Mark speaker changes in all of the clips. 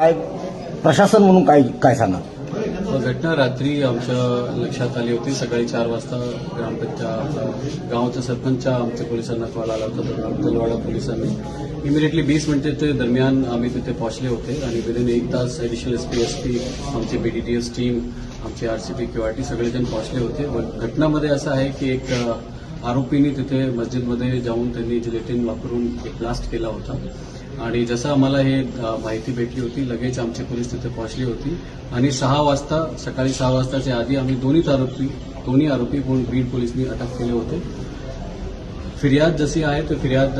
Speaker 1: काय प्रशासन म्हणून काय काय सांगा?
Speaker 2: हो, घटना रात्री आमच्या लक्षात आली होती. सकाळी चार वाजता ग्रामपंचायत गावाच्या सरपंच आमच्या पोलिसांना कॉल आला होता. तर तलवाडा पोलिसांनी इमिडिएटली वीस मिनिटे ते दरम्यान आम्ही तिथे पोहोचले होते. आणि विदिन एक तास additional S P S P आमची बीडीटीएस टीम आमची R C P Q R T सगळेजण पोहोचले होते. पण घटनामध्ये असं आहे की एक आरोपींनी तिथे मस्जिदमध्ये जाऊन त्यांनी जिलेटिन वापरून एक ब्लास्ट केला होता. आणि जसं आम्हाला हे माहिती भेटली होती लगेच आमची पोलीस तिथे पोहोचली होती. आणि सहा वाजता सकाळी सहा वाजताच्या आधी आम्ही दोन्हीच आरोपी दोन्ही आरोपी कोण बीड पोलिसांनी अटक केले होते. फिर्याद जशी आहे तर फिर्याद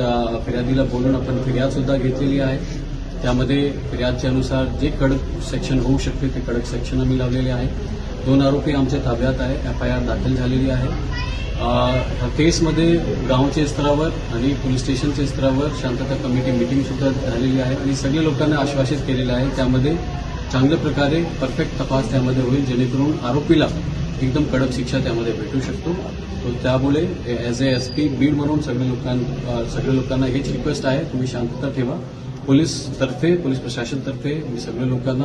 Speaker 2: फिर्यादीला बोलून आपण फिर्याद सुद्धा घेतलेली आहे. त्यामध्ये फिर्यादच्या अनुसार जे कडक सेक्शन होऊ शकते ते कडक सेक्शन आम्ही लावलेले आहे. दोन आरोपी आमच्या ताब्यात आहे. एफ आय आर दाखल झालेली आहे. केसमध्ये गावच्या स्तरावर आणि पोलीस स्टेशनच्या स्तरावर शांतता कमिटी मिटिंग सुद्धा झालेली आहे आणि सगळ्या लोकांना आश्वासित केलेलं आहे. त्यामध्ये चांगल्या प्रकारे परफेक्ट तपास त्यामध्ये होईल जेणेकरून आरोपीला एकदम कडक शिक्षा त्यामध्ये भेटू शकतो. त्यामुळे as A S P Beed म्हणून सगळ्या लोकां सगळ्या लोकांना हेच रिक्वेस्ट आहे. तुम्ही शांतता ठेवा. पोलीस तर्फे पोलीस प्रशासनतर्फे मी सगळ्या लोकांना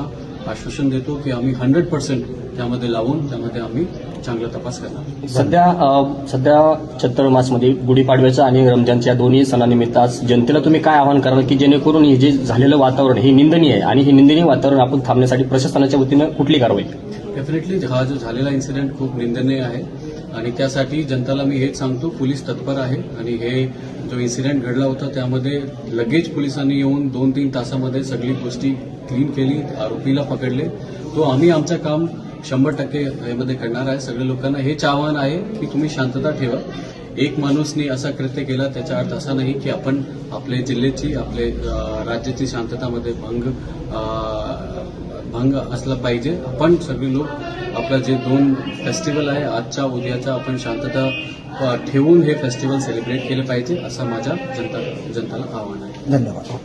Speaker 2: आश्वासन देतो की आम्ही हंड्रेड पर्सेंट त्यामध्ये लावून त्यामध्ये आम्ही चांगला तपास करणार
Speaker 3: सध्या सध्या चत्तरमासमध्ये गुढीपाडव्याचं आणि रमजानच्या दोन्ही सणानिमित्त आज जनतेला तुम्ही काय आवाहन कराल की जेणेकरून हे जे झालेलं वातावरण हे निंदनीय आहे आणि हे निंदनीय वातावरण आपण थांबण्यासाठी प्रशासनाच्या वतीनं कुठली कारवाई
Speaker 2: डेफिनेटली हा जो झालेला इन्सिडेंट खूप निंदनीय आहे. आणि त्यासाठी जनताला मी हेच सांगतो पोलीस तत्पर आहे. आणि हे जो इन्सिडेंट घडला होता त्यामध्ये लगेच पोलिसांनी येऊन दोन तीन तासामध्ये सगळी गोष्टी क्लीन केली आरोपीला पकडले. तो आम्ही आमचं काम शंभर टक्के यामध्ये करणार आहे. सगळ्या लोकांना हेच आव्हान आहे की तुम्ही शांतता ठेवा. एक माणूसने असा कृत्य केला त्याचा अर्थ असा नाही की आपण आपल्या जिल्ह्याची आपले राज्याची शांततामध्ये भंग भंग असला पाहिजे. आपण सगळे लोक आपलं जे दोन फेस्टिवल आहे आजचा उद्याचा आपण शांतता ठेवून हे फेस्टिवल सेलिब्रेट केलं पाहिजे असं माझ्या जनता जनताला आव्हान आहे.
Speaker 1: धन्यवाद.